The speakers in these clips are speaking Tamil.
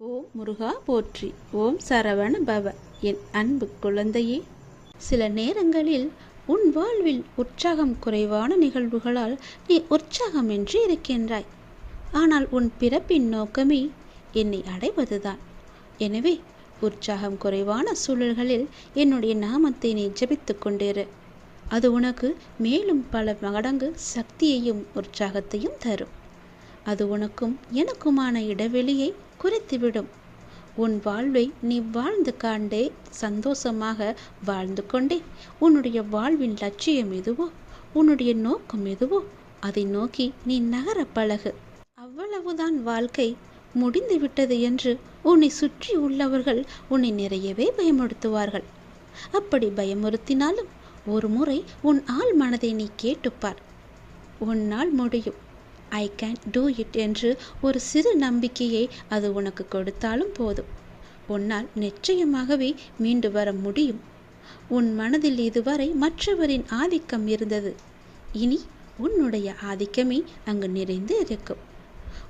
ஓம் முருகா போற்றி. ஓம் சரவண பவ. என் அன்பு குழந்தையே சில நேரங்களில் உன் வாழ்வில் உற்சாகம் குறைவான நிகழ்வுகளால் நீ உற்சாகமின்றி இருக்கின்றாய். ஆனால் உன் பிறப்பின் நோக்கமே என்னை அடைவதுதான். எனவே உற்சாகம் குறைவான சூழல்களில் என்னுடைய நாமத்தை நீ ஜெபித்துக் கொண்டிரு. அது உனக்கு மேலும் பல மடங்கு சக்தியையும் உற்சாகத்தையும் தரும். அது உனக்கும் எனக்குமான இடைவெளியை குறைத்துவிடும். உன் வாழ்வை நீ வாழ்ந்து காண்டே சந்தோஷமாக வாழ்ந்து கொண்டே. உன்னுடைய வாழ்வின் லட்சியம் எதுவோ உன்னுடைய நோக்கம் எதுவோ அதை நோக்கி நீ நகர பழகு. அவ்வளவுதான் வாழ்க்கை. முடிந்து விட்டது என்று உன்னை சுற்றி உள்ளவர்கள் உன்னை நிறையவே பயமுறுத்துவார்கள். அப்படி பயமுறுத்தினாலும் ஒரு முறை உன் ஆள் மனதை நீ கேட்டுப்பார். உன்னால் முடியும். ஐ கேன் டூ இட் என்று ஒரு சிறு நம்பிக்கையை அது உனக்கு கொடுத்தாலும் போதும். உன்னால் நிச்சயமாகவே மீண்டு வர முடியும். உன் மனதில் இதுவரை மற்றவரின் ஆதிக்கம் இருந்தது. இனி உன்னுடைய ஆதிக்கமே அங்கு நிறைந்து இருக்கும்.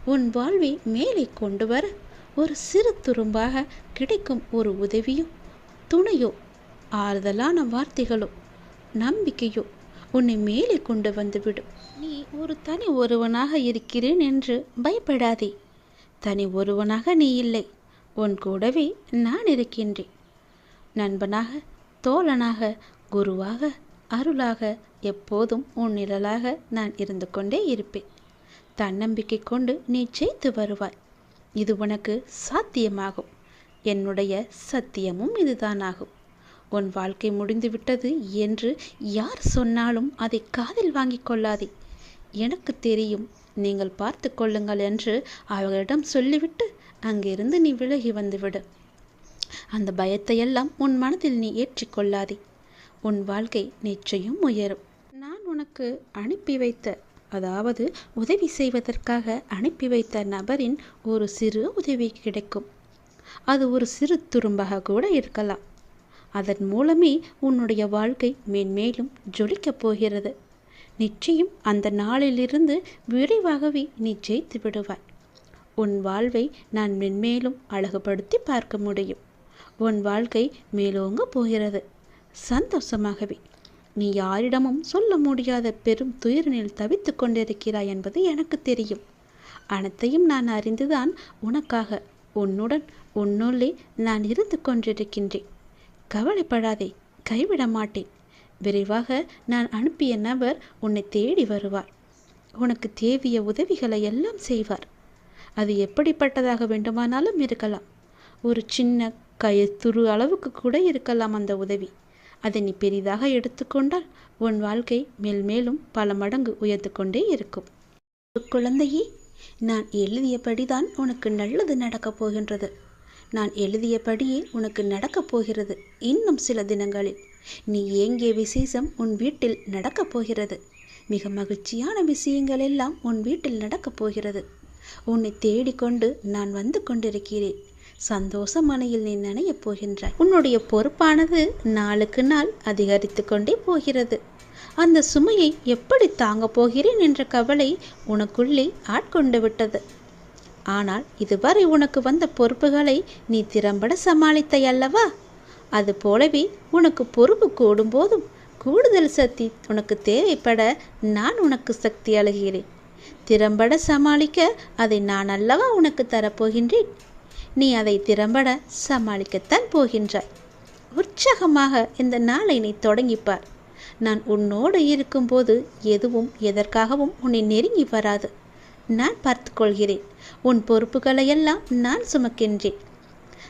உன் வாழ்வை மேலே கொண்டு வர ஒரு சிறு துரும்பாக கிடைக்கும் ஒரு உதவியோ துணையோ ஆறுதலான வார்த்தைகளோ நம்பிக்கையோ உன்னை மேலே கொண்டு வந்துவிடும் நீ ஒரு தனி ஒருவனாக இருக்கிறேன் என்று பயப்படாதே. தனி ஒருவனாக நீ இல்லை. உன் கூடவே நான் இருக்கின்றேன். நண்பனாக தோழனாக குருவாக அருளாக எப்போதும் உன் நிழலாக நான் இருந்து கொண்டே இருப்பேன். தன்னம்பிக்கை கொண்டு நீ ஜெயித்து வருவாய். இது உனக்கு சாத்தியமாகும். என்னுடைய சத்தியமும் இதுதானாகும். உன் வாழ்க்கை முடிந்துவிட்டது என்று யார் சொன்னாலும் அதை காதில் வாங்கிக் கொள்ளாதே. எனக்கு தெரியும். நீங்கள் பார்த்து கொள்ளுங்கள் என்று அவர்களிடம் சொல்லிவிட்டு அங்கிருந்து நீ விலகி வந்துவிடு. அந்த பயத்தையெல்லாம் உன் மனதில் நீ ஏற்றிக்கொள்ளாதே உன் வாழ்க்கை நிச்சயம் உயரும். நான் உனக்கு அனுப்பி வைத்த அதாவது உதவி செய்வதற்காக அனுப்பி வைத்த நபரின் ஒரு சிறு உதவி கிடைக்கும். அது ஒரு சிறு துரும்பாக கூட இருக்கலாம். அதன் மூலமே உன்னுடைய வாழ்க்கை மேன்மேலும் ஜொலிக்கப் போகிறது. நிச்சயம் அந்த நாளிலிருந்து விரைவாகவே நீ ஜெயித்து விடுவாய். உன் வாழ்வை நான் மென்மேலும் அழகுபடுத்தி பார்க்க முடியும். உன் வாழ்க்கை மேலோங்க போகிறது. சந்தோஷமாகவே. நீ யாரிடமும் சொல்ல முடியாத பெரும் துயரினில் தவித்து கொண்டிருக்கிறாய் என்பது எனக்கு தெரியும். அனைத்தையும் நான் அறிந்துதான் உனக்காக உன்னுடன் உன்னுள்ளே நான் இருந்து கொண்டிருக்கின்றேன். கவலைப்படாதே கைவிட மாட்டேன் விரைவாக நான் அனுப்பிய நபர் உன்னை தேடி வருவார். உனக்கு தேவிய உதவிகளை எல்லாம் செய்வார். அது எப்படிப்பட்டதாக வேண்டுமானாலும் இருக்கலாம். ஒரு சின்ன கயத்துரு அளவுக்கு கூட இருக்கலாம் அந்த உதவி. அதை நீ பெரிதாக எடுத்துக்கொண்டால் உன் வாழ்க்கை மேல் மேலும் பல மடங்கு உயர்ந்து கொண்டே இருக்கும். குழந்தையே நான் எழுதியபடிதான் உனக்கு நல்லது நடக்கப் போகின்றது. நான் எழுதியபடியே உனக்கு நடக்கப் போகிறது இன்னும் சில தினங்களில். நீ ஏங்கிய விசேஷம் உன் வீட்டில் நடக்கப் போகிறது. மிக மகிழ்ச்சியான விஷயங்கள் எல்லாம் உன் வீட்டில் நடக்கப் போகிறது. உன்னை தேடிக்கொண்டு நான் வந்து கொண்டிருக்கிறேன். சந்தோஷ மனையில் நீ நினையப் போகின்றாய். உன்னுடைய பொறுப்பானது நாளுக்கு நாள் அதிகரித்து கொண்டே போகிறது. அந்த சுமையை எப்படி தாங்கப் போகிறேன் என்ற கவலை உனக்குள்ளே ஆட்கொண்டு விட்டது. ஆனால் இதுவரை உனக்கு வந்த பொறுப்புகளை நீ திறம்பட சமாளித்தாய் அல்லவா? அது போலவே உனக்கு பொறுப்பு கூடும்போதும் கூடுதல் சக்தி உனக்கு தேவைப்பட நான் உனக்கு சக்தி அழுகிறேன். திறம்பட சமாளிக்க அதை நான் அல்லவா உனக்கு தரப்போகின்றேன்? நீ அதை திறம்பட சமாளிக்கத்தான் போகின்றாய். உற்சாகமாக இந்த நாளை நீ தொடங்கிப்பார். நான் உன்னோடு இருக்கும்போது எதுவும் எதற்காகவும் உன்னை நெருங்கி வராது. நான் பார்த்து கொள்கிறேன் உன் பொறுப்புகளையெல்லாம் நான் சுமக்கின்றேன்.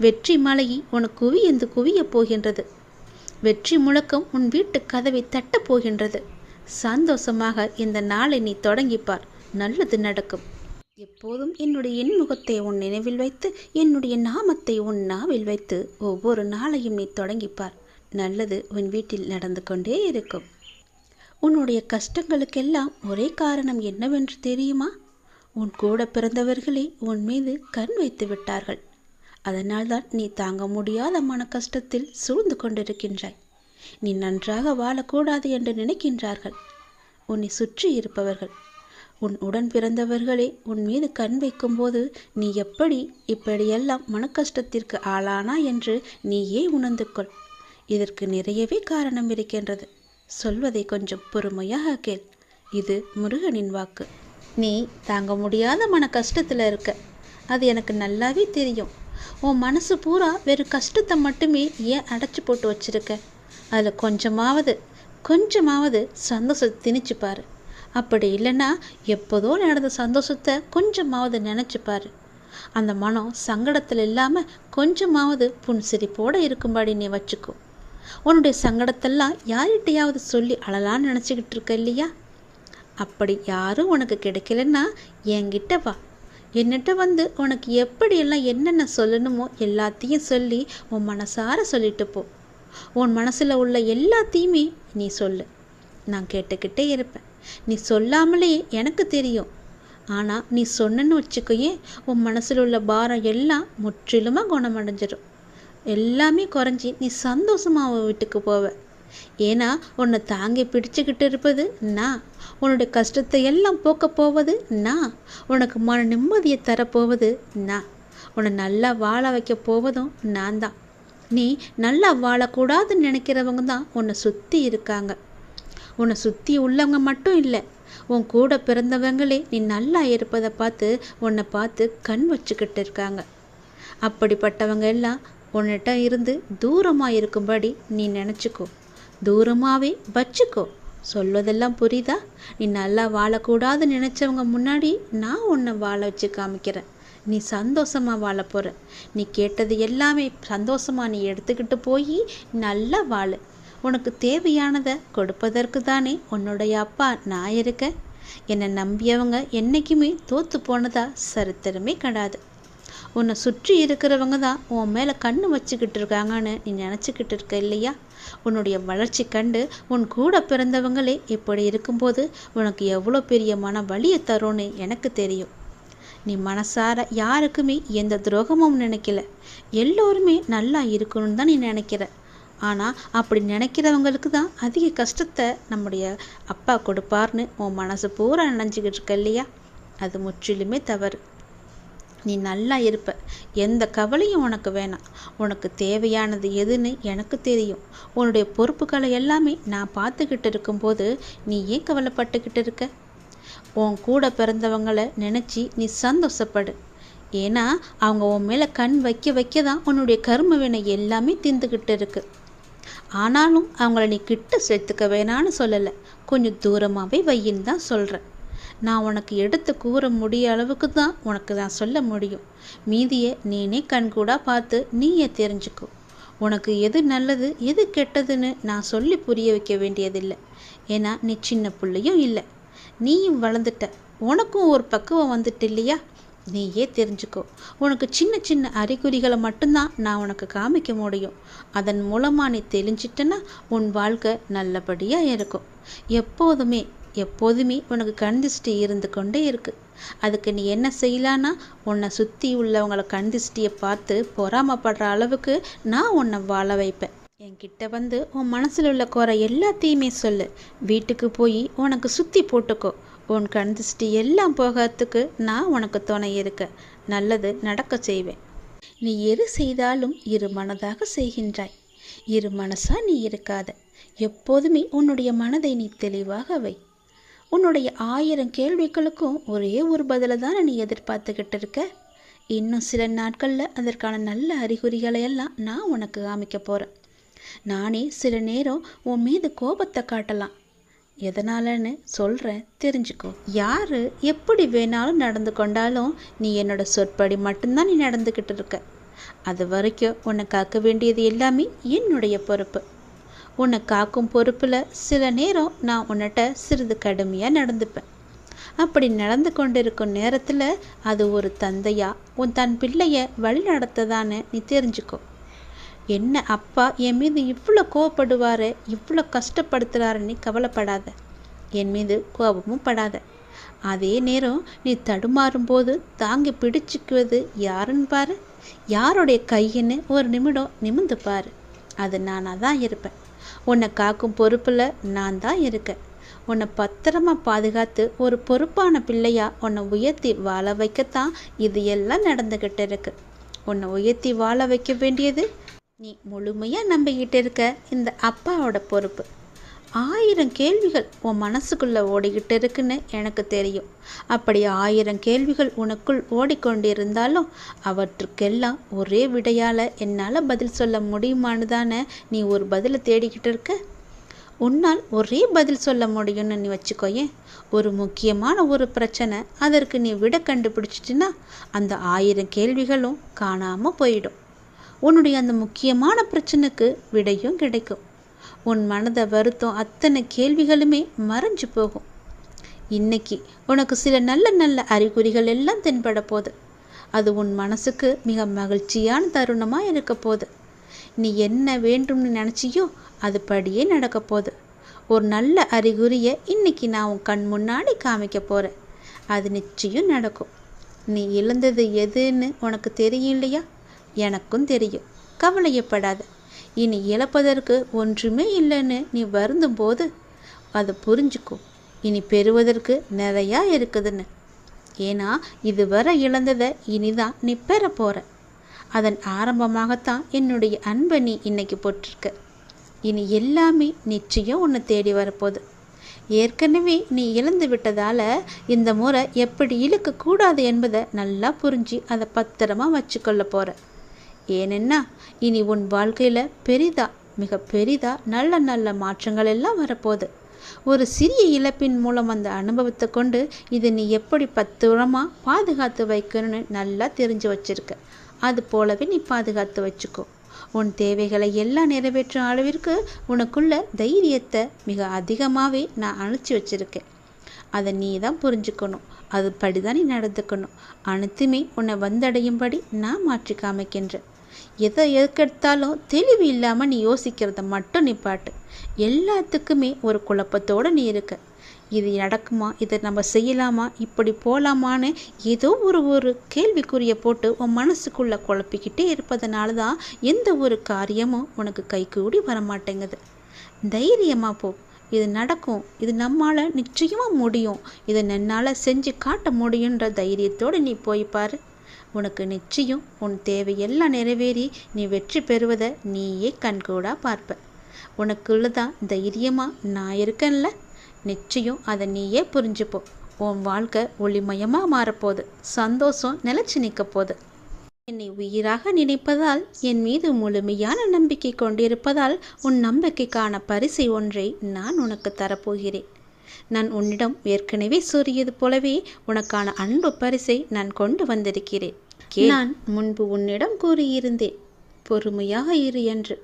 வெற்றி மலையை உன் குவியந்து குவியப் போகின்றது. வெற்றி முழக்கம் உன் வீட்டு கதவை தட்டப் போகின்றது. சந்தோஷமாக இந்த நாளை நீ தொடங்கிப்பார். நல்லது நடக்கும். எப்போதும் என்னுடைய இன்முகத்தை உன் நினைவில் வைத்து என்னுடைய நாமத்தை உன் நாவில் வைத்து ஒவ்வொரு நாளையும் நீ தொடங்கிப்பார். நல்லது உன் வீட்டில் நடந்து கொண்டே இருக்கும். உன்னுடைய கஷ்டங்களுக்கெல்லாம் ஒரே காரணம் என்னவென்று தெரியுமா? உன் கூட பிறந்தவர்களே உன் மீது கண் வைத்து விட்டார்கள். அதனால்தான் நீ தாங்க முடியாத மன கஷ்டத்தில் சூழ்ந்து கொண்டிருக்கின்றாய். நீ நன்றாக வாழக்கூடாது என்று நினைக்கின்றார்கள். உன்னை சுற்றி இருப்பவர்கள். உன் உடன் பிறந்தவர்களே உன் மீது கண் வைக்கும்போது நீ எப்படி இப்படியெல்லாம் மனக்கஷ்டத்திற்கு ஆளானா என்று நீயே உணர்ந்து கொள் இதற்கு நிறையவே காரணம் இருக்கின்றது. சொல்வதை கொஞ்சம் பொறுமையாக கேள். இது முருகனின் வாக்கு. நீ தாங்க முடியாத மன கஷ்டத்தில் இருக்க. அது எனக்கு நல்லாவே தெரியும். உன் மனசு பூரா வெறும் கஷ்டத்தை மட்டுமே ஏன் அடைச்சி போட்டு வச்சிருக்க? அதில் கொஞ்சமாவது கொஞ்சமாவது சந்தோஷத்தை திணிச்சு பாரு. அப்படி இல்லைன்னா எப்போதோ நடந்த சந்தோஷத்தை கொஞ்சமாவது நினச்சி அந்த மனம் சங்கடத்தில் இல்லாமல் கொஞ்சமாவது புன்சிரிப்போடு இருக்கும்படி நீ வச்சுக்கோ. உன்னுடைய சங்கடத்தெல்லாம் யார்கிட்டையாவது சொல்லி அழலான்னு நினச்சிக்கிட்டு இருக்க இல்லையா? அப்படி யாரும் உனக்கு கிடைக்கலன்னா என்கிட்ட வா. என்னட்ட வந்து உனக்கு எப்படியெல்லாம் என்னென்ன சொல்லணுமோ எல்லாத்தையும் சொல்லி உன் மனசார சொல்லிட்டு போ. உன் மனசில் உள்ள எல்லாத்தையுமே நீ சொல்லு. நான் கேட்டுக்கிட்டே இருப்பேன். நீ சொல்லாமலே எனக்கு தெரியும். ஆனால் நீ சொன்னன்னு வச்சுக்கோயே உன் மனசில் உள்ள பாரம் எல்லாம் முற்றிலுமாக குணமடைஞ்சிடும் எல்லாமே குறைஞ்சி நீ சந்தோஷமாக வீட்டுக்கு போவ. ஏன்னா உன்னை தாங்கி பிடிச்சுக்கிட்டு இருப்பது நான் உன்னுடைய கஷ்டத்தை எல்லாம் போக்க போவது நான் உனக்கு மன நிம்மதியை தரப்போவது நான் உன்னை நல்லா வாழ வைக்க போவதும் நான் தான் நீ நல்லா வாழக்கூடாதுன்னு நினைக்கிறவங்க தான் உன்னை சுற்றி இருக்காங்க. உன்னை சுற்றி உள்ளவங்க மட்டும் இல்லை உன் கூட பிறந்தவங்களே நீ நல்லா இருப்பதை பார்த்து உன்னை பார்த்து கண் வச்சுக்கிட்டு இருக்காங்க. அப்படிப்பட்டவங்க எல்லாம் உன்னிட்ட இருந்து தூரமாக இருக்கும்படி நீ நினச்சிக்கோ. தூரமாகவே வச்சுக்கோ. சொல்வதெல்லாம் புரியுதா? நீ நல்லா வாழக்கூடாது நினச்சவங்க முன்னாடி நான் உன்னை வாழ வச்சு காமிக்கிறேன். நீ சந்தோஷமாக வாழ போகிற நீ கேட்டது எல்லாமே சந்தோஷமாக நீ எடுத்துக்கிட்டு போய் நல்லா வாழ. உனக்கு தேவையானதை கொடுப்பதற்கு தானே உன்னுடைய அப்பா நான் இருக்கேன். என்னை நம்பியவங்க என்றைக்குமே தோற்று போனதா சரித்திரமே கிடையாது உன்னை சுற்றி இருக்கிறவங்க தான் உன் மேலே கண்ணு வச்சுக்கிட்டு இருக்காங்கன்னு நீ நினச்சிக்கிட்டு இருக்க இல்லையா? உன்னுடைய வளர்ச்சி கண்டு உன் கூட பிறந்தவங்களே இப்படி இருக்கும்போது உனக்கு எவ்வளோ பெரிய மன வலியை தரும்னு எனக்கு தெரியும். நீ மனசார யாருக்குமே எந்த துரோகமும் நினைக்கல. எல்லோருமே நல்லா இருக்கணும்னு தான் நீ நினைக்கிற. ஆனால் அப்படி நினைக்கிறவங்களுக்கு தான் அதிக கஷ்டத்தை நம்முடைய அப்பா கொடுப்பார்னு உன் மனசு பூரா நினைஞ்சிக்கிட்டு இருக்க இல்லையா? அது முற்றிலுமே தவறு. நீ நல்லா இருப்ப. எந்த கவலையும் உனக்கு வேணாம். உனக்கு தேவையானது எதுன்னு எனக்கு தெரியும். உன்னுடைய பொறுப்புகளை எல்லாமே நான் பார்த்துக்கிட்டு இருக்கும்போது நீ ஏன் கவலைப்பட்டுக்கிட்டு இருக்க? உன் கூட பிறந்தவங்களை நினச்சி நீ சந்தோஷப்படு. ஏன்னா அவங்க உன் மேலே கண் வைக்க வைக்க தான் உன்னுடைய கரும வினை எல்லாமே திந்துக்கிட்டு இருக்கு. ஆனாலும் அவங்கள நீ கிட்ட சேர்த்துக்க வேணான்னு சொல்லலை. கொஞ்சம் தூரமாகவே வையின்னு தான் சொல்கிறேன் நான் உனக்கு எடுத்து கூற முடிய அளவுக்கு தான் உனக்கு நான் சொல்ல முடியும். மீதியை நீனே கண்கூடாக பார்த்து நீயே தெரிஞ்சுக்கோ. உனக்கு எது நல்லது எது கெட்டதுன்னு நான் சொல்லி புரிய வைக்க வேண்டியதில்லை. ஏன்னா நீ சின்ன பிள்ளையும் இல்லை. நீயும் வளர்ந்துட்ட. உனக்கும் ஒரு பக்குவம் வந்துட்டு இல்லையா நீயே தெரிஞ்சுக்கோ. உனக்கு சின்ன சின்ன அறிகுறிகளை மட்டும்தான் நான் உனக்கு காமிக்க முடியும். அதன் மூலமாக நீ தெளிஞ்சிட்டனா உன் வாழ்க்கை நல்லபடியாக இருக்கும். எப்போதுமே எப்போதுமே உனக்கு கண்திஷ்டி இருந்து கொண்டே இருக்கு. அதுக்கு நீ என்ன செய்யலான்னா உன்னை சுற்றி உள்ளவங்கள கண்திஷ்டியை பார்த்து பொறாமப்படுற அளவுக்கு நான் உன்னை வாழ வைப்பேன். என்கிட்ட வந்து உன் மனசில் உள்ள குறை எல்லாத்தையுமே சொல்லு. வீட்டுக்கு போய் உனக்கு சுற்றி போட்டுக்கோ. உன் கண் திருஷ்டி எல்லாம் போகிறதுக்கு நான் உனக்கு துணை இருக்க நல்லது நடக்க செய்வேன். நீ எது செய்தாலும் இரு மனதாக செய்கின்றாய். இரு மனசா நீ இருக்காத. எப்போதுமே உன்னுடைய மனதை நீ தெளிவாக வை. உன்னுடைய ஆயிரம் கேள்விகளுக்கும் ஒரே ஒரு பதிலை தானே நீ எதிர்பார்த்துக்கிட்டு இருக்க? இன்னும் சில நாட்களில் அதற்கான நல்ல அறிகுறிகளை எல்லாம் நான் உனக்கு காமிக்க போகிறேன் நானே சில நேரம் உன் மீது கோபத்தை காட்டலாம். எதனாலன்னு சொல்கிறேன் தெரிஞ்சுக்கோ. யார் எப்படி வேணாலும் நடந்து கொண்டாலும் நீ என்னோட சொற்படி மட்டும்தான் நீ நடந்துக்கிட்டு இருக்க. அது வரைக்கும் உன்னை காக்க வேண்டியது எல்லாமே என்னுடைய பொறுப்பு. உன்னை காக்கும் பொறுப்பில் சில நேரம் நான் உன்னிட்ட சிறிது கடுமையாக நடந்துப்பேன். அப்படி நடந்து கொண்டிருக்கும் நேரத்தில் அது ஒரு தந்தையா உன் தன் பிள்ளைய வழி நடத்ததான்னு நீ தெரிஞ்சுக்கோ. என்ன அப்பா என் மீது இவ்வளோ கோவப்படுவார் இவ்வளோ கஷ்டப்படுத்துகிறாருன்னு கவலைப்படாத. என் மீது கோபமும் படாத. அதே நேரம் நீ தடுமாறும் போது தாங்கி பிடிச்சிக்குவது யாருன்னு பாரு. யாருடைய கையின்னு ஒரு நிமிடம் நிமிந்து பாரு. அது நானாக தான் இருப்பேன். உன்னை காக்கும் பொறுப்பில் நான் தான் இருக்கேன். உன்னை பத்திரமா பாதுகாத்து ஒரு பொறுப்பான பிள்ளையா உன்னை உயர்த்தி வாழ வைக்கத்தான் இது எல்லாம் நடந்துக்கிட்டு இருக்கு. உன்னை உயர்த்தி வாழ வைக்க வேண்டியது நீ முழுமையாக நம்பிக்கிட்டு இருக்க இந்த அப்பாவோட பொறுப்பு. ஆயிரம் கேள்விகள் உன் மனசுக்குள்ளே ஓடிக்கிட்டு இருக்குன்னு எனக்கு தெரியும். அப்படி ஆயிரம் கேள்விகள் உனக்குள் ஓடிக்கொண்டிருந்தாலும் அவற்றுக்கெல்லாம் ஒரே விடையால் என்னால் பதில் சொல்ல முடியுமான்னு தானே நீ ஒரு பதிலை தேடிக்கிட்டு இருக்க? உன்னால் ஒரே பதில் சொல்ல முடியும்னு நீ வச்சுக்கோயேன் ஒரு முக்கியமான ஒரு பிரச்சனை அதற்கு நீ விட கண்டுபிடிச்சிட்டினா அந்த ஆயிரம் கேள்விகளும் காணாமல் போயிடும். உன்னுடைய அந்த முக்கியமான பிரச்சனைக்கு விடையும் கிடைக்கும். உன் மனதை வருத்தம் அத்தனை கேள்விகளுமே மறைஞ்சு போகும். இன்னைக்கு உனக்கு சில நல்ல நல்ல அறிகுறிகள் எல்லாம் தென்பட போகுது. அது உன் மனசுக்கு மிக மகிழ்ச்சியான தருணமாக இருக்க போகுது. நீ என்ன வேண்டும்னு நினச்சியோ அது படியே நடக்க போகுது. ஒரு நல்ல அறிகுறியை இன்னைக்கு நான் உன் கண் முன்னாடி காமிக்க போகிறேன் அது நிச்சயம் நடக்கும். நீ இழந்தது எதுன்னு உனக்கு தெரியும் இல்லையா? எனக்கும் தெரியும். கவலையப்படாத. இனி இழப்பதற்கு ஒன்றுமே இல்லைன்னு நீ வருந்தும் போது அதை புரிஞ்சுக்கோ. இனி பெறுவதற்கு நிறையா இருக்குதுன்னு. ஏன்னா இதுவரை இழந்ததை இனிதான் நீ பெற. போகிற அதன் ஆரம்பமாகத்தான் என்னுடைய அன்பை நீ இன்னைக்கு போட்டிருக்க. இனி எல்லாமே நிச்சயம் உன்னை தேடி வரப்போகுது. ஏற்கனவே நீ இழந்து விட்டதால் இந்த முறை எப்படி இழுக்கக்கூடாது என்பதை நல்லா புரிஞ்சு அதை பத்திரமா வச்சுக்கொள்ள போகிற ஏனென்னா இனி உன் வாழ்க்கையில் பெரிதா மிக பெரிதா நல்ல நல்ல மாற்றங்கள் எல்லாம் வரப்போகுது. ஒரு சிறிய இழப்பின் மூலம் அந்த அனுபவத்தை கொண்டு இதை நீ எப்படி பத்திரமாக பாதுகாத்து வைக்கணும்னு நல்லா தெரிஞ்சு வச்சுருக்க. அது போலவே நீ பாதுகாத்து வச்சுக்கோ. உன் தேவைகளை எல்லாம் நிறைவேற்றும் அளவிற்கு உனக்குள்ள தைரியத்தை மிக அதிகமாகவே நான் அனுப்பிச்சி வச்சிருக்கேன். அதை நீ தான் புரிஞ்சுக்கணும். அதுபடி தான் நீ நடந்துக்கணும். அனைத்துமே உன்னை வந்தடையும்படி நான் மாற்றி காமிக்கின்றேன். எதை எதுக்கெடுத்தாலும் தெளிவு இல்லாமல் நீ யோசிக்கிறத மட்டும் நிப்பாட்டு எல்லாத்துக்குமே ஒரு குழப்பத்தோடு நீ இருக்க. இது நடக்குமா? இதை நம்ம செய்யலாமா? இப்படி போகலாமான்னு ஏதோ ஒரு ஒரு கேள்விக்குறியை போட்டு உன் மனசுக்குள்ளே குழப்பிக்கிட்டே இருப்பதனால தான் எந்த ஒரு காரியமும் உனக்கு கைகூடி வரமாட்டேங்குது. தைரியமாக போ. இது நடக்கும். இது நம்மால் நிச்சயமாக முடியும். இதை என்னால் செஞ்சு காட்ட முடியுன்ற தைரியத்தோடு நீ போய் பாரு. உனக்கு நிச்சயம் உன் தேவையெல்லாம் நிறைவேறி நீ வெற்றி பெறுவதை நீயே கண்கூடாக பார்ப்ப. உனக்குள்ளதான் தைரியமாக நான் இருக்கேன்ல? நிச்சயம் அதை நீயே புரிஞ்சுப்போ. உன் வாழ்க்கை ஒளிமயமாக மாறப்போகுது. சந்தோஷம் நிலச்சி நிற்க போகுது என்னை உயிராக நினைப்பதால் என் மீது முழுமையான நம்பிக்கை கொண்டிருப்பதால் உன் நம்பிக்கைக்கான பரிசை ஒன்றை நான் உனக்கு தரப்போகிறேன். நான் உன்னிடம் ஏற்கனவே சூரியது போலவே உனக்கான அன்பு பரிசை நான் கொண்டு வந்திருக்கிறேன். நான் முன்பு உன்னிடம் கூறியிருந்தேன். பொறுமையாக இரு என்று.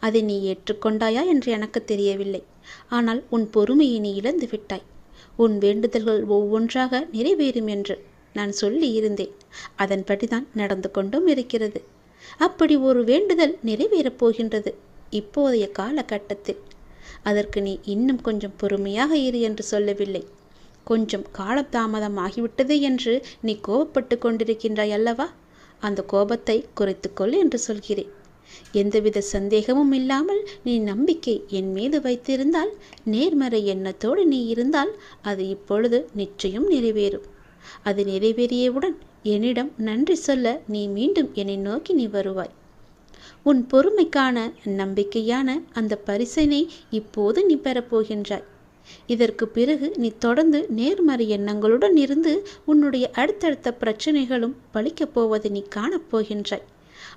அதை நீ ஏற்றுக்கொண்டாயா என்று எனக்கு தெரியவில்லை. ஆனால் உன் பொறுமையை நீ இழந்து விட்டாய். உன் வேண்டுதல்கள் ஒவ்வொன்றாக நிறைவேறும் என்று நான் சொல்லி இருந்தேன் அதன்படிதான் நடந்து கொண்டும் இருக்கிறது. அப்படி ஒரு வேண்டுதல் நிறைவேறப் போகின்றது. இப்போதைய காலகட்டத்தில் அதற்கு நீ இன்னும் கொஞ்சம் பொறுமையாக இரு என்று சொல்லவில்லை. கொஞ்சம் காலதாமதம் ஆகிவிட்டது என்று நீ கோபப்பட்டு கொண்டிருக்கின்றாய் அல்லவா? அந்த கோபத்தை குறைத்துக்கொள் என்று சொல்கிறேன். எந்தவித சந்தேகமும் இல்லாமல் நீ நம்பிக்கை என் மீது வைத்திருந்தால் நேர்மறை எண்ணத்தோடு நீ இருந்தால் அது இப்பொழுது நிச்சயம் நிறைவேறும். அது நிறைவேறியவுடன் என்னிடம் நன்றி சொல்ல நீ மீண்டும் என்னை நோக்கி நீ வருவாய். உன் பொறுமைக்கான நம்பிக்கையான அந்த பரிசனை இப்போது நீ பெறப்போகின்றாய் இதற்கு பிறகு நீ தொடர்ந்து நேர்மறை எண்ணங்களுடன் இருந்து உன்னுடைய அடுத்தடுத்த பிரச்சனைகளும் பழிக்கப் போவதை நீ காணப்போகின்றாய்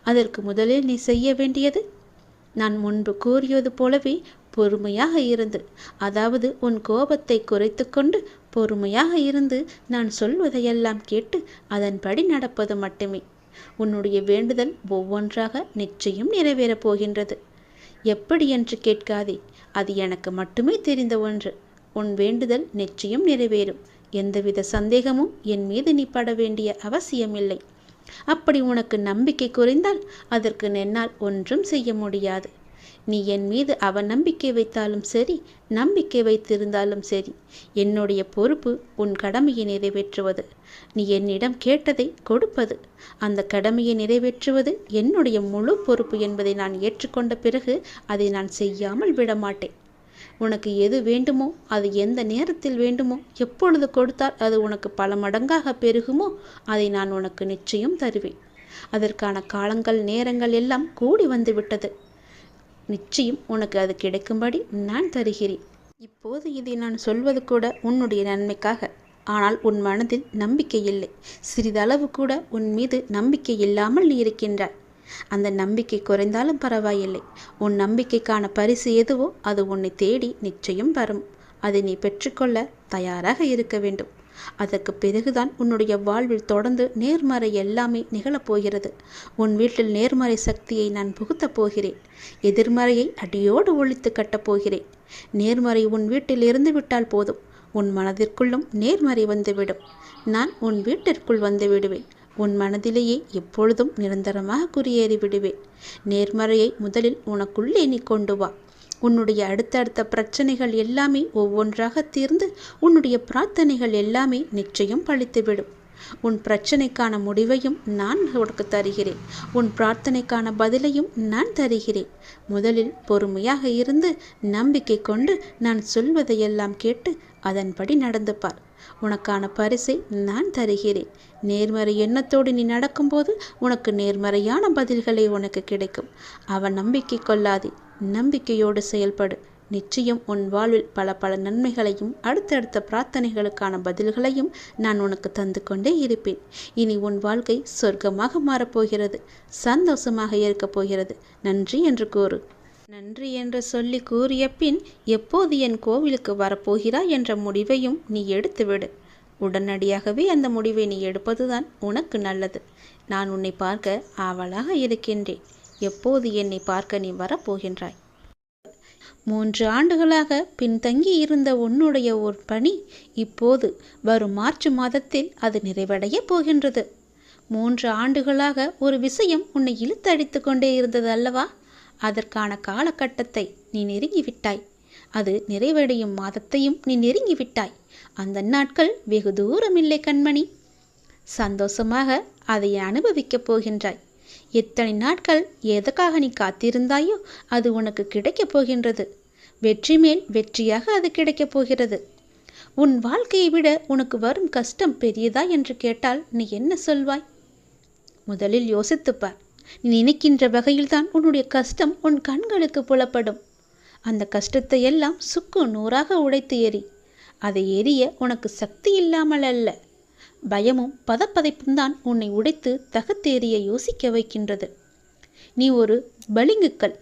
அதற்கு முதலில் நீ செய்ய வேண்டியது நான் முன்பு கூறியது போலவே பொறுமையாக இருந்து அதாவது உன் கோபத்தை குறைத்து கொண்டு பொறுமையாக இருந்து நான் சொல்வதையெல்லாம் கேட்டு அதன்படி நடப்பது மட்டுமே. உன்னுடைய வேண்டுதல் ஒவ்வொன்றாக நிச்சயம் நிறைவேறப் போகின்றது. எப்படி என்று கேட்காதே அது எனக்கு மட்டுமே தெரிந்த ஒன்று. உன் வேண்டுதல் நிச்சயம் நிறைவேறும். எந்தவித சந்தேகமும் என் மீது நீ பட வேண்டிய அவசியமில்லை. அப்படி உனக்கு நம்பிக்கை குறைந்தால் அதற்கு என்னால் ஒன்றும் செய்ய முடியாது. நீ என் மீது அவநம்பிக்கை வைத்தாலும் சரி நம்பிக்கை வைத்திருந்தாலும் சரி என்னுடைய பொறுப்பு உன் கடமையை நிறைவேற்றுவது. நீ என்னிடம் கேட்டதை கொடுப்பது. அந்த கடமையை நிறைவேற்றுவது என்னுடைய முழு பொறுப்பு என்பதை நான் ஏற்றுக்கொண்ட பிறகு அதை நான் செய்யாமல் விடமாட்டேன். உனக்கு எது வேண்டுமோ அது எந்த நேரத்தில் வேண்டுமோ எப்பொழுது கொடுத்தால் அது உனக்கு பல மடங்காக பெருகுமோ அதை நான் உனக்கு நிச்சயம் தருவேன். அதற்கான காலங்கள் நேரங்கள் எல்லாம் கூடி வந்துவிட்டது. நிச்சயம் உனக்கு அது கிடைக்கும்படி நான் தருகிறேன். இப்போது இதை நான் சொல்வது கூட உன்னுடைய நன்மைக்காக. ஆனால் உன் மனதில் நம்பிக்கை இல்லை. சிறிதளவு கூட உன் மீது நம்பிக்கை இல்லாமல் நீ இருக்கின்றாய். அந்த நம்பிக்கை குறைந்தாலும் பரவாயில்லை. உன் நம்பிக்கைக்கான பரிசு எதுவோ அது உன்னை தேடி நிச்சயம் வரும். அதை நீ பெற்றுக்கொள்ள தயாராக இருக்க வேண்டும். அதற்கு பிறகுதான் உன்னுடைய வாழ்வில் தொடர்ந்து நேர்மறை எல்லாமே நிகழப்போகிறது உன் வீட்டில் நேர்மறை சக்தியை நான் புகுத்தப் போகிறேன். எதிர்மறையை அடியோடு ஒழித்து கட்டப் போகிறேன். நேர்மறை உன் வீட்டில் இருந்து விட்டால் போதும். உன் மனதிற்குள்ளும் நேர்மறை வந்துவிடும். நான் உன் வீட்டிற்குள் வந்து விடுவேன். உன் மனதிலேயே எப்பொழுதும் நிரந்தரமாக குறியேறி விடுவேன் நேர்மறையை முதலில் உனக்குள்ளே நீ கொண்டு வா. உன்னுடைய அடுத்தடுத்த பிரச்சனைகள் எல்லாமே ஒவ்வொன்றாக தீர்ந்து உன்னுடைய பிரார்த்தனைகள் எல்லாமே நிச்சயம் பழித்துவிடும். உன் பிரச்சனைக்கான முடிவையும் நான் உனக்கு தருகிறேன். உன் பிரார்த்தனைக்கான பதிலையும் நான் தருகிறேன். முதலில் பொறுமையாக இருந்து நம்பிக்கை கொண்டு நான் சொல்வதையெல்லாம் கேட்டு அதன்படி நடந்து பார் உனக்கான பரிசை நான் தருகிறேன். நேர்மறை எண்ணத்தோடு நீ நடக்கும்போது உனக்கு நேர்மறையான பதில்களை உனக்கு கிடைக்கும். அவன் நம்பிக்கை கொள்ளாதே நம்பிக்கையோடு செயல்படு. நிச்சயம் உன் வாழ்வில் பல பல நன்மைகளையும் அடுத்தடுத்த பிரார்த்தனைகளுக்கான பதில்களையும் நான் உனக்கு தந்து கொண்டே இருப்பேன். இனி உன் வாழ்க்கை சொர்க்கமாக மாறப்போகிறது சந்தோஷமாக இருக்கப் போகிறது. நன்றி என்று கூறு. நன்றி என்று சொல்லி கூறிய பின் எப்போது என் கோவிலுக்கு வரப்போகிறாய் என்ற முடிவையும் நீ எடுத்துவிடு. உடனடியாகவே அந்த முடிவை நீ எடுப்பதுதான் உனக்கு நல்லது. நான் உன்னை பார்க்க ஆவலாக இருக்கின்றேன். எப்போது என்னை பார்க்க நீ வரப்போகின்றாய்? மூன்று ஆண்டுகளாக பின்தங்கி இருந்த உன்னுடைய ஒரு பணி இப்போது வரும் மார்ச் மாதத்தில் அது நிறைவடைய போகின்றது. மூன்று ஆண்டுகளாக ஒரு விஷயம் உன்னை இழுத்தடித்து கொண்டே இருந்தது அல்லவா? அதற்கான காலகட்டத்தை நீ நெருங்கிவிட்டாய். அது நிறைவடையும் மாதத்தையும் நீ நெருங்கிவிட்டாய். அந்த நாட்கள் வெகு தூரமில்லை கண்மணி. சந்தோஷமாக அதை அனுபவிக்கப் போகின்றாய். எத்தனை நாட்கள் எதற்காக நீ காத்திருந்தாயோ அது உனக்கு கிடைக்கப் போகின்றது. வெற்றி மேல் வெற்றியாக அது கிடைக்கப் போகிறது. உன் வாழ்க்கையை விட உனக்கு வரும் கஷ்டம் பெரியதா என்று கேட்டால் நீ என்ன சொல்வாய்? முதலில் யோசித்துப்பார். நீ நினைக்கின்ற வகையில்தான் உன்னுடைய கஷ்டம் உன் கண்களுக்கு புலப்படும். அந்த கஷ்டத்தை எல்லாம் சுக்கு நூறாக உடைத்து எறி அதை எரிய உனக்கு சக்தி இல்லாமல் அல்ல. பயமும் பதப்பதைப்பும் தான் உன்னை உடைத்து தகத்தேறிய யோசிக்க வைக்கின்றது. நீ ஒரு பளிங்குக்கல்.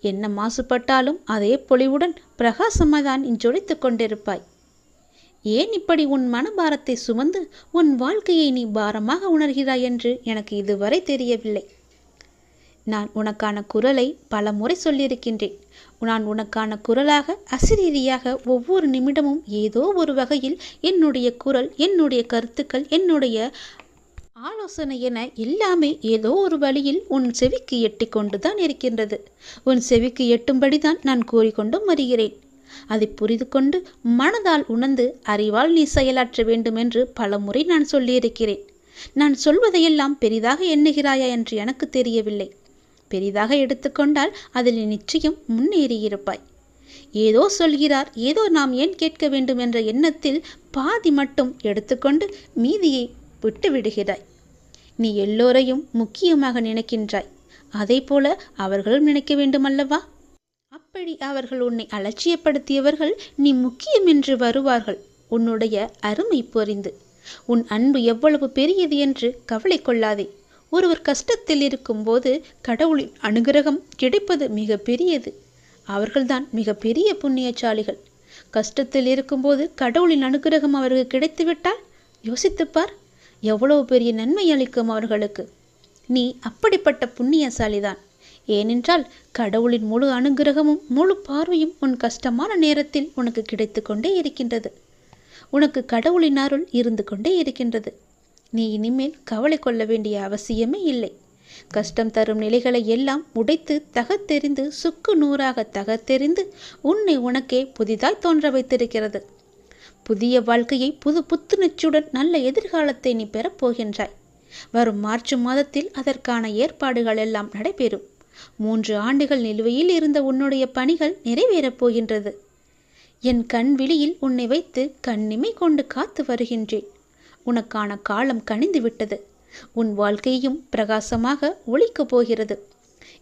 என்ன மாசுபட்டாலும் அதே பொலிவுடன் பிரகாசமாக தான் நீ கொண்டிருப்பாய். ஏன் இப்படி உன் மனபாரத்தை சுமந்து உன் வாழ்க்கையை நீ பாரமாக உணர்கிறாய் என்று எனக்கு இதுவரை தெரியவில்லை. நான் உனக்கான குரலை பல முறை சொல்லியிருக்கின்றேன். நான் உனக்கான குரலாக அசிரீரியாக ஒவ்வொரு நிமிடமும் ஏதோ ஒரு வகையில் என்னுடைய குரல் என்னுடைய கருத்துக்கள் என்னுடைய ஆலோசனை என எல்லாமே ஏதோ ஒரு வழியில் உன் செவிக்கு எட்டி கொண்டுதான் இருக்கின்றது. உன் செவிக்கு எட்டும்படிதான் நான் கூறிக்கொண்டும் வருகிறேன். அதை புரிந்து கொண்டு மனதால் உணர்ந்து அறிவால் நீ செயலாற்ற வேண்டும் என்று பல முறை நான் சொல்லியிருக்கிறேன். நான் சொல்வதையெல்லாம் பெரிதாக எண்ணுகிறாயா என்று எனக்கு தெரியவில்லை. பெரிதாக எடுத்துக்கொண்டால் அதில் நிச்சயம் முன்னேறியிருப்பாய். ஏதோ சொல்கிறார் ஏதோ நாம் ஏன் கேட்க வேண்டும் என்ற எண்ணத்தில் பாதி மட்டும் எடுத்துக்கொண்டு மீதியை விட்டு விடுகிறாய் நீ எல்லோரையும் முக்கியமாக நினைக்கின்றாய். அதை போல அவர்களும் நினைக்க வேண்டுமல்லவா? அப்படி அவர்கள் உன்னை அலட்சியப்படுத்தியவர்கள் நீ முக்கியம் என்று வருவார்கள். உன்னுடைய அருமை புரிந்து. உன் அன்பு எவ்வளவு பெரியது என்று கவலை கொள்ளாதே. ஒருவர் கஷ்டத்தில் இருக்கும்போது கடவுளின் அனுகிரகம் கிடைப்பது மிக பெரியது அவர்கள்தான் மிக பெரிய புண்ணியசாலிகள். கஷ்டத்தில் இருக்கும்போது கடவுளின் அனுகிரகம் அவருக்கு கிடைத்துவிட்டால் யோசித்துப்பார் எவ்வளவு பெரிய நன்மை அளிக்கும் அவர்களுக்கு. நீ அப்படிப்பட்ட புண்ணியசாலிதான். ஏனென்றால் கடவுளின் முழு அனுகிரகமும் முழு பார்வையும் உன் கஷ்டமான நேரத்தில் உனக்கு கிடைத்து கொண்டே இருக்கின்றது. உனக்கு கடவுளின் அருள் இருந்து கொண்டே இருக்கின்றது. நீ இனிமேல் கவலை கொள்ள வேண்டிய அவசியமே இல்லை. கஷ்டம் தரும் நிலைகளை எல்லாம் உடைத்து தகத்தெறிந்து சுக்கு நூறாக தகத்தெறிந்து உன்னை உனக்கே புதிதாய் தோன்ற வைத்திருக்கிறது. புதிய வாழ்க்கையை புது புத்துணர்ச்சியுடன் நல்ல எதிர்காலத்தை நீ பெறப் போகின்றாய். வரும் மார்ச் மாதத்தில் அதற்கான ஏற்பாடுகள் எல்லாம் நடைபெறும். மூன்று ஆண்டுகள் நிலுவையில் இருந்த உன்னுடைய பணிகள் நிறைவேறப் போகின்றது. என் கண் விழியில் உன்னை வைத்து கண்ணிமை கொண்டு காத்து வருகின்றேன். உனக்கான காலம் கனிந்து விட்டது. உன் வாழ்க்கையும் பிரகாசமாக ஒழிக்கப் போகிறது.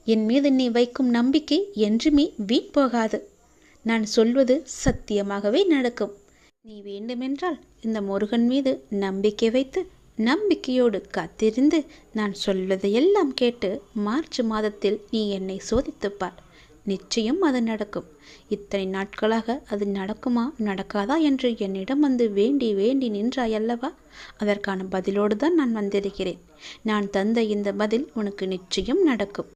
என் மீது நீ வைக்கும் நம்பிக்கை என்றுமே வீண் போகாது. நான் சொல்வது சத்தியமாகவே நடக்கும். நீ வேண்டுமென்றால் இந்த முருகன் மீது நம்பிக்கை வைத்து நம்பிக்கையோடு காத்திருந்து நான் சொல்வதையெல்லாம் கேட்டு மார்ச் மாதத்தில் நீ என்னை சோதித்துப்பார். நிச்சயம் அது நடக்கும். இத்தனை நாட்களாக அது நடக்குமா நடக்காதா என்று என்னிடம் வந்து வேண்டி வேண்டி நின்றாயல்லவா அதற்கான பதிலோடு தான் நான் வந்திருக்கிறேன். நான் தந்த இந்த பதில் உனக்கு நிச்சயம் நடக்கும்.